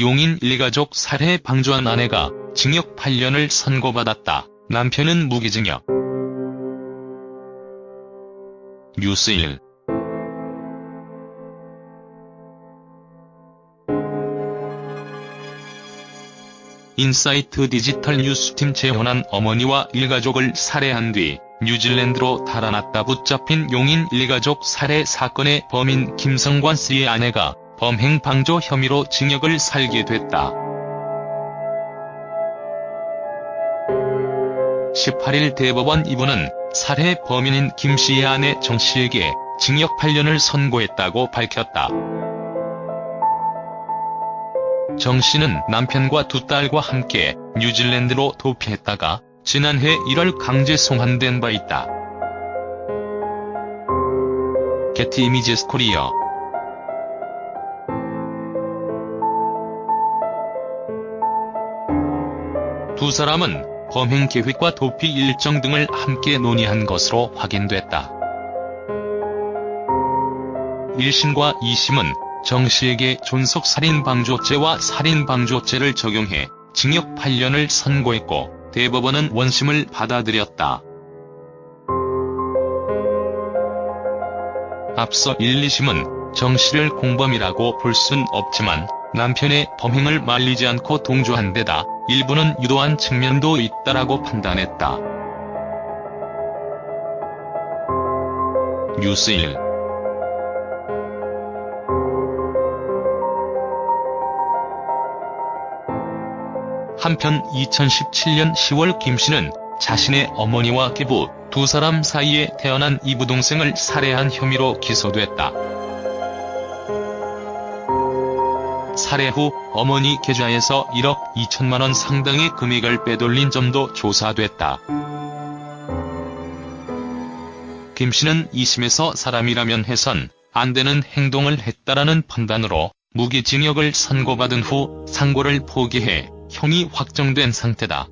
용인 일가족 살해 방조한 아내가 징역 8년을 선고받았다. 남편은 무기징역. 뉴스 1 인사이트 디지털 뉴스팀 재혼한 어머니와 일가족을 살해한 뒤 뉴질랜드로 달아났다 붙잡힌 용인 일가족 살해 사건의 범인 김성관 씨의 아내가 범행 방조 혐의로 징역을 살게 됐다. 18일 대법원 이부는 살해 범인인 김 씨의 아내 정 씨에게 징역 8년을 선고했다고 밝혔다. 정 씨는 남편과 두 딸과 함께 뉴질랜드로 도피했다가 지난해 1월 강제 송환된 바 있다. 게티 이미지스 코리어 두 사람은 범행 계획과 도피 일정 등을 함께 논의한 것으로 확인됐다. 1심과 2심은 정 씨에게 존속살인방조죄와 살인방조죄를 적용해 징역 8년을 선고했고 대법원은 원심을 받아들였다. 앞서 1, 2심은 정 씨를 공범이라고 볼 순 없지만 남편의 범행을 말리지 않고 동조한 데다 일부는 유도한 측면도 있다라고 판단했다. 뉴스 1 한편 2017년 10월 김 씨는 자신의 어머니와 계부 두 사람 사이에 태어난 이부동생을 살해한 혐의로 기소됐다. 살해 후 어머니 계좌에서 1억 2천만 원 상당의 금액을 빼돌린 점도 조사됐다. 김 씨는 2심에서 사람이라면 해선 안 되는 행동을 했다라는 판단으로 무기징역을 선고받은 후 상고를 포기해 형이 확정된 상태다.